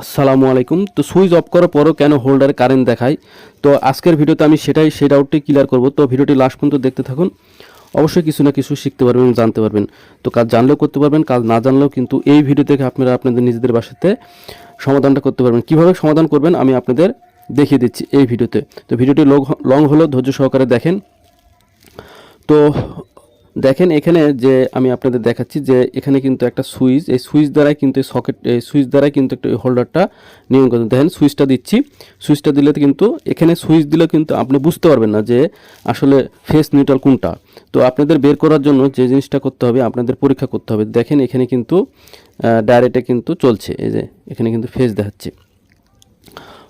আসসালামু আলাইকুম। তো সুইচ অফ করার পরও কেন হোল্ডারে কারেন্ট দেখায় তো আজকের ভিডিওতে আমি সেটাই, সেই ডাউটটি ক্লিয়ার করব। তো ভিডিওটি লাস্ট পর্যন্ত দেখতে থাকুন। অবশ্যই কিছু না কিছু শিখতে পারবেন এবং জানতে পারবেন। তো কাজ জানলেও করতে পারবেন, কাজ না জানলেও কিন্তু এই ভিডিও থেকে আপনারা আপনাদের নিজেদের বাসাতে সমাধানটা করতে পারবেন। কীভাবে সমাধান করবেন আমি আপনাদের দেখিয়ে দিচ্ছি এই ভিডিওতে। তো ভিডিওটি লং হলো, ধৈর্য সহকারে দেখেন। তো দেখেন এখানে যে আমি আপনাদের দেখাচ্ছি যে এখানে কিন্তু একটা সুইচ, এই সুইচ দ্বারাই কিন্তু সকেট, এই সুইচ দ্বারাই কিন্তু একটা হোল্ডারটা নিয়ম করতে দেখেন সুইচটা দিচ্ছি, সুইচটা দিলে কিন্তু এখানে সুইচ দিলে কিন্তু আপনি বুঝতে পারবেন না যে আসলে ফেস নিউট্রাল কোনটা। তো আপনাদের বের করার জন্য যে জিনিসটা করতে হবে, আপনাদের পরীক্ষা করতে হবে। দেখেন এখানে কিন্তু ডাইরেক্টে কিন্তু চলছে, এই যে এখানে কিন্তু ফেস দেখাচ্ছে।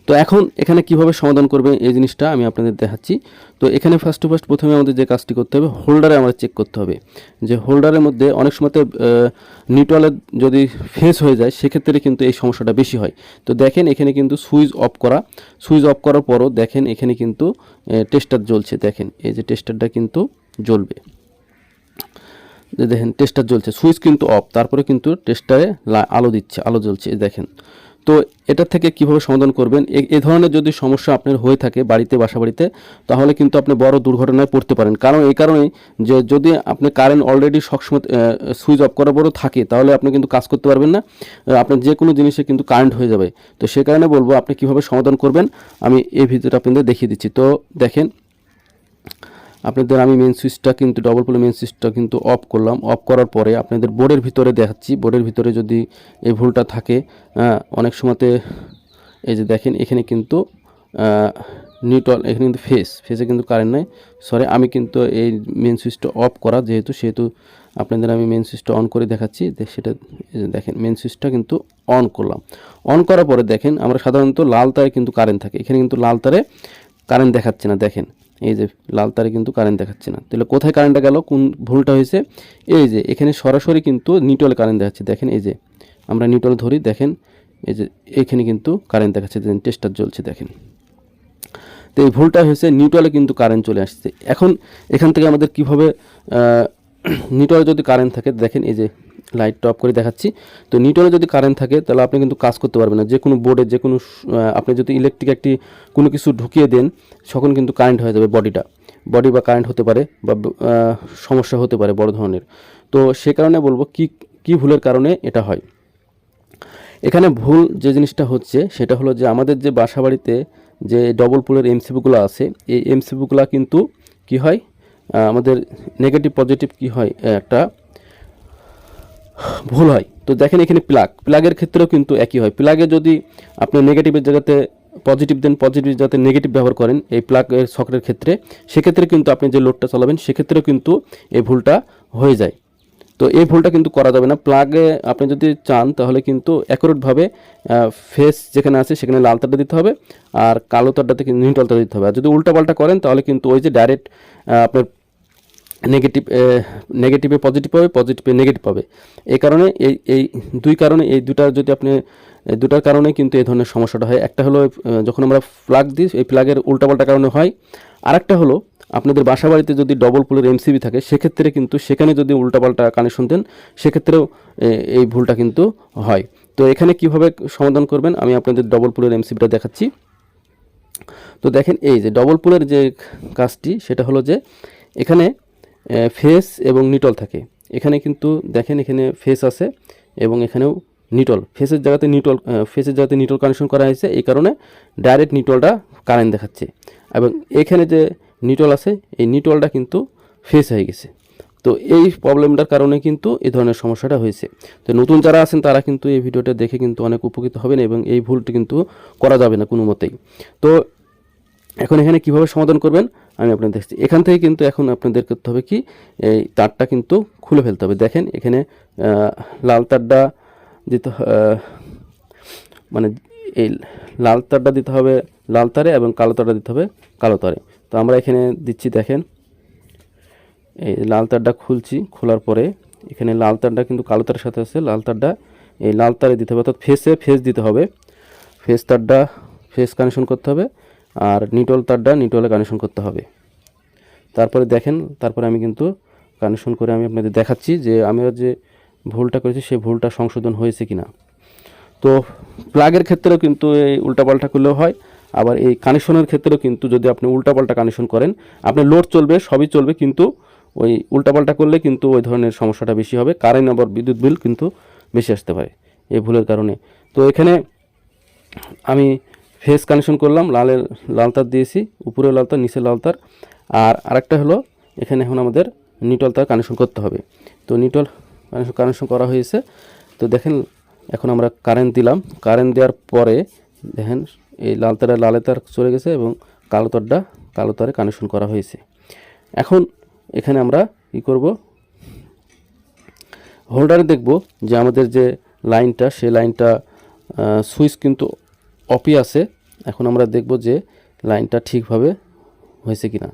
তো এখন এখানে কীভাবে সমাধান করবে এই জিনিসটা আমি আপনাদের দেখাচ্ছি। তো এখানে ফার্স্ট টু ফার্স্ট প্রথমে আমাদের যে কাজটি করতে হবে হোল্ডারে আমরা চেক করতে হবে। যে হোল্ডারের মধ্যে অনেক সময়তে নিউট্রালের যদি ফেস হয়ে যায়, সেক্ষেত্রে কিন্তু এই সমস্যাটা বেশি হয়। তো দেখেন এখানে কিন্তু সুইচ অফ করা। সুইচ অফ করার পরও দেখেন এখানে কিন্তু টেস্টার জ্বলছে। দেখেন এই যে টেস্টারটা কিন্তু জ্বলবে। দেখেন টেস্টার জ্বলছে। সুইচ কিন্তু অফ তারপরে কিন্তু টেস্টারে আলো দিচ্ছে, আলো জ্বলছে। দেখেন। তো এটা থেকে কীভাবে সমাধান করবেন? এ- ধরনের যদি সমস্যা আপনার হয়ে থাকে বাড়িতে বাসা বাড়িতে তাহলে কিন্তু আপনি বড় দুর্ঘটনায় পড়তে পারেন। কারণ এই কারণেই যে যদি আপনি কারেন্ট অলরেডি সবসময় সুইচ অফ করার পরও থাকে, তাহলে আপনি কিন্তু কাজ করতে পারবেন না। আপনার যে কোনো জিনিসে কিন্তু কারেন্ট হয়ে যাবে। তো সে কারণে বলব, আপনি কীভাবে সমাধান করবেন? আমি এই ভিডিওটা আপনাদের দেখিয়ে দিচ্ছি। তো দেখেন আপনাদের আমি মেন সুইচটা কিন্তু ডবল পোলে মেন সুইচটা কিন্তু অফ করলাম। অফ করার পরে আপনাদের বোর্ডের ভিতরে দেখাচ্ছি। বোর্ডের ভিতরে যদি এই ভুলটা থাকে অনেক সময়তে এই যে দেখেন, এখানে কিন্তু নিউট্রাল এখানে কিন্তু ফেস ফেসে কিন্তু কারেন্ট নাই। সরি আমি কিন্তু এই মেন সুইচটা অফ করা, যেহেতু, সেহেতু আপনাদের আমি মেন সুইচটা অন করে দেখাচ্ছি। সেটা দেখেন মেন সুইচটা কিন্তু অন করলাম। অন করার পরে দেখেন, আমরা সাধারণত লাল তারে কিন্তু কারেন্ট থাকে। এখানে কিন্তু লাল তারে কারেন্ট দেখাচ্ছে না, দেখেন। এই যে লাল তারে কিন্তু কারেন্ট দেখাচ্ছে না। তাহলে কোথায় কারেন্টটা গেল? কোন ভুলটা হয়েছে? এই যে, এখানে সরাসরি কিন্তু নিউট্রাল কারেন্ট দেখাচ্ছে। দেখেন এই যে, আমরা নিউট্রাল ধরি, দেখেন, এই যে এখানে কিন্তু কারেন্ট দেখাচ্ছে। টেস্টার জ্বলছে দেখেন। তো এই ভুলটা হয়েছে নিউট্রালে কিন্তু কারেন্ট চলে আসছে। এখন এখান থেকে আমাদের কীভাবে নিউট্রালে যদি কারেন্ট থাকে, দেখেন এই যে লাইটটা অফ করে দেখাচ্ছি। তো নিউট্রালে যদি কারেন্ট থাকে, তাহলে আপনি কিন্তু কাজ করতে পারবেন না। যে কোনো বোর্ডে যে কোনো আপনি যদি ইলেকট্রিক একটি কোনো কিছু ঢুকিয়ে দেন, তখন কিন্তু কারেন্ট হয়ে যাবে বডিটা বডি বা কারেন্ট হতে পারে বা সমস্যা হতে পারে বড় ধরনের। তো সে কারণে বলব কি কি ভুলের কারণে এটা হয়। এখানে ভুল যে জিনিসটা হচ্ছে, সেটা হলো যে আমাদের যে বাসা বাড়িতে যে ডবল পুলের এমসিবিগুলো আছে, এই এমসিবিগুলো কিন্তু কি হয় আমাদের নেগেটিভ পজিটিভ কি হয়, একটা ভুল হয়। তো দেখেন এখানে প্লাগ প্লাগের ক্ষেত্রেও কিন্তু একই হয়। প্লাগে যদি আপনি নেগেটিভের জায়গাতে পজিটিভ দেন পজিটিভ যাতে নেগেটিভ ব্যবহার করেন এই প্লাগের সকেটের ক্ষেত্রে, সেক্ষেত্রে কিন্তু আপনি যে লোডটা চালাবেন, সেক্ষেত্রেও কিন্তু এই ভুলটা হয়ে যায়। তো এই ভুলটা কিন্তু করা যাবে না। প্লাগে আপনি যদি চান, তাহলে কিন্তু অ্যাকুরেটভাবে ফেস যেখানে আছে, সেখানে লাল তারটা দিতে হবে, আর কালো তারটাতে কিন্তু নিউট্রাল তার দিতে হবে। আর যদি উল্টাপাল্টা করেন, তাহলে কিন্তু ওই যে ডাইরেক্ট আপনার নেগেটিভ নেগেটিভে পজিটিভ পাবে পজিটিভে নেগেটিভ পাবে এই কারণে, এই এই দুই কারণে, এই দুটার যদি আপনি দুটার কারণে কিন্তু এই ধরনের সমস্যাটা হয়। একটা হলো যখন আমরা প্লাগ দিই, এই প্লাগের উল্টাপাল্টা কারণে হয়। আরেকটা হলো, আপনাদের বাসা বাড়িতে যদি ডবল পুলের এমসিবি থাকে, সেক্ষেত্রে কিন্তু সেখানে যদি উল্টাপাল্টা কানেকশন দেন, সেক্ষেত্রেও এই ভুলটা কিন্তু হয়। তো এখানে কীভাবে সমাধান করবেন? আমি আপনাদের ডবল পুলের এমসিবিটা দেখাচ্ছি। তো দেখেন, এই যে ডবল পুলের যে কাজটি, সেটা হলো যে, এখানে ফেস এবং নিটল থাকে। এখানে কিন্তু দেখেন এখানে ফেস আছে এবং এখানেও নিটল। ফেসের জায়গাতে নিটল ফেসের জায়গাতে নিটল কানেকশন করা হয়েছে। এই কারণে ডাইরেক্ট নিটলটা কারেন্ট দেখাচ্ছে। এবং এখানে যে নিটল আছে, এই নিটলটা কিন্তু ফেস হয়ে গেছে। তো এই প্রবলেমটার কারণে কিন্তু এই ধরনের সমস্যাটা হয়েছে। তো নতুন যারা আছেন, তারা কিন্তু এই ভিডিওটা দেখে কিন্তু অনেক উপকৃত হবেন এবং এই ভুলটি কিন্তু করা যাবে না কোনো মতেই তো এখন এখানে কীভাবে সমাধান করবেন, আমি আপনাদের দেখছি। এখান থেকে কিন্তু এখন আপনাদের করতে হবে কি, এই তারটা কিন্তু খুলে ফেলতে হবে। দেখেন, এখানে লাল তারটা দিতে মানে এই লাল তারটা দিতে হবে লাল তারে এবং কালো তারটা দিতে হবে কালো তারে। তো আমরা এখানে দিচ্ছি, দেখেন, এই লাল তারটা খুলছি, খোলার পরে এখানে লাল তারটা কিন্তু কালো তারের সাথে আছে, লাল তারটা এই লাল তারে দিতে হবে। অর্থাৎ ফেসে ফেস দিতে হবে। ফেস তারটা ফেস কানেকশন করতে হবে। আর নিটল তারটা নিটলে কানেকশন করতে হবে। তারপরে দেখেন, তারপরে আমি কিন্তু কানেকশন করে আমি আপনাদের দেখাচ্ছি যে আমরা যে ভুলটা করেছি, সেই ভুলটা সংশোধন হয়েছে কিনা। তো প্লাগের ক্ষেত্রেও কিন্তু এই উল্টাপাল্টা করলেও হয়, আবার এই কানেকশনের ক্ষেত্রেও কিন্তু যদি আপনি উল্টাপাল্টা কানেকশন করেন আপনি লোড চলবে, সবই চলবে, কিন্তু ওই উল্টাপাল্টা করলে কিন্তু ওই ধরনের সমস্যাটা বেশি হবে কারেন্ট আবার বিদ্যুৎ বিল কিন্তু বেশি আসতে পারে, এই ভুলের কারণে। তো এখানে আমি ফেস কানেকশন করলাম, লালের লাল তার দিয়েছি, উপরে লাল তার নিচে লাল তার আর আরেকটা হলো, এখানে এখন আমাদের নিটল তার কানেকশন করতে হবে। তো নিটল কানেকশন কানেকশন করা হয়েছে। তো দেখেন, এখন আমরা কারেন্ট দিলাম। কারেন্ট দেওয়ার পরে দেখেন, এই লাল তারে লালে তার চলে গেছে এবং কালো তারটা কালো তারে কানেকশন করা হয়েছে। এখন এখানে আমরা কি করব? হোল্ডারে দেখব যে আমাদের যে লাইনটা সেই লাইনটা সুইচ কিন্তু অফই আছে। এখন আমরা দেখব যে লাইনটা ঠিকভাবে হয়েছে কি না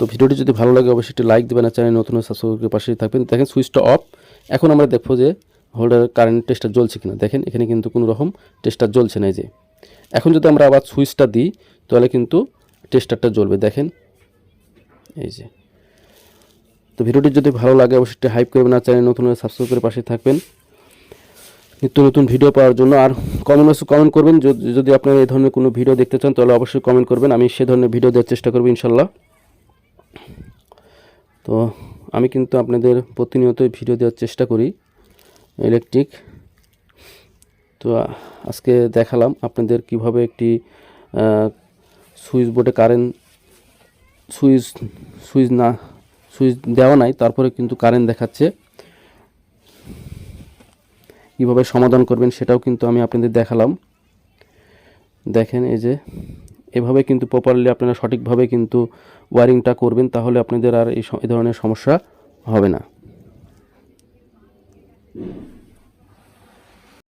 তো ভিডিওটি যদি ভালো লাগে, অবশ্যই একটি লাইক দেবেন আর চ্যানেল নতুন সাবস্ক্রাইবের পাশে থাকবেন। দেখেন সুইচটা অফ। এখন আমরা দেখব যে হোল্ডারের কারেন্ট টেস্টার জ্বলছে কিনা। দেখেন, এখানে কিন্তু কোনো রকম টেস্টার জ্বলছে না যে। এখন যদি আমরা আবার সুইচটা দিই, তাহলে কিন্তু টেস্টারটা জ্বলবে। দেখেন, এই যে। তো ভিডিওটি যদি ভালো লাগে, অবশ্যই হাইপ করবেন আর চ্যানেল নতুন সাবস্ক্রাইব করে পাশে থাকবেন। নিত্য নতুন ভিডিও পাওয়ার জন্য। আর কমেন্ট কমেন্ট করবেন। যদি- আপনারা এই ধরনের কোনো ভিডিও দেখতে চান, তাহলে অবশ্যই কমেন্ট করবেন। আমি সে ধরনের ভিডিও দেওয়ার চেষ্টা করব, ইনশাল্লাহ। তো আমি কিন্তু আপনাদের প্রতিনিয়তই ভিডিও দেওয়ার চেষ্টা করি ইলেকট্রিক তো আজকে দেখালাম আপনাদের কীভাবে একটি সুইচ বোর্ডে কারেন্ট সুইচ সুইচ না সুইচ দেওয়া নাই, তারপরে কিন্তু কারেন্ট দেখাচ্ছে। কীভাবে সমাধান করবেন সেটাও কিন্তু আমি আপনাদের দেখালাম। দেখেন এই যে, এভাবে কিন্তু প্রপারলি আপনারা সঠিকভাবে কিন্তু ওয়ারিংটা করবেন, তাহলে আপনাদের আর এই ধরনের সমস্যা হবে না।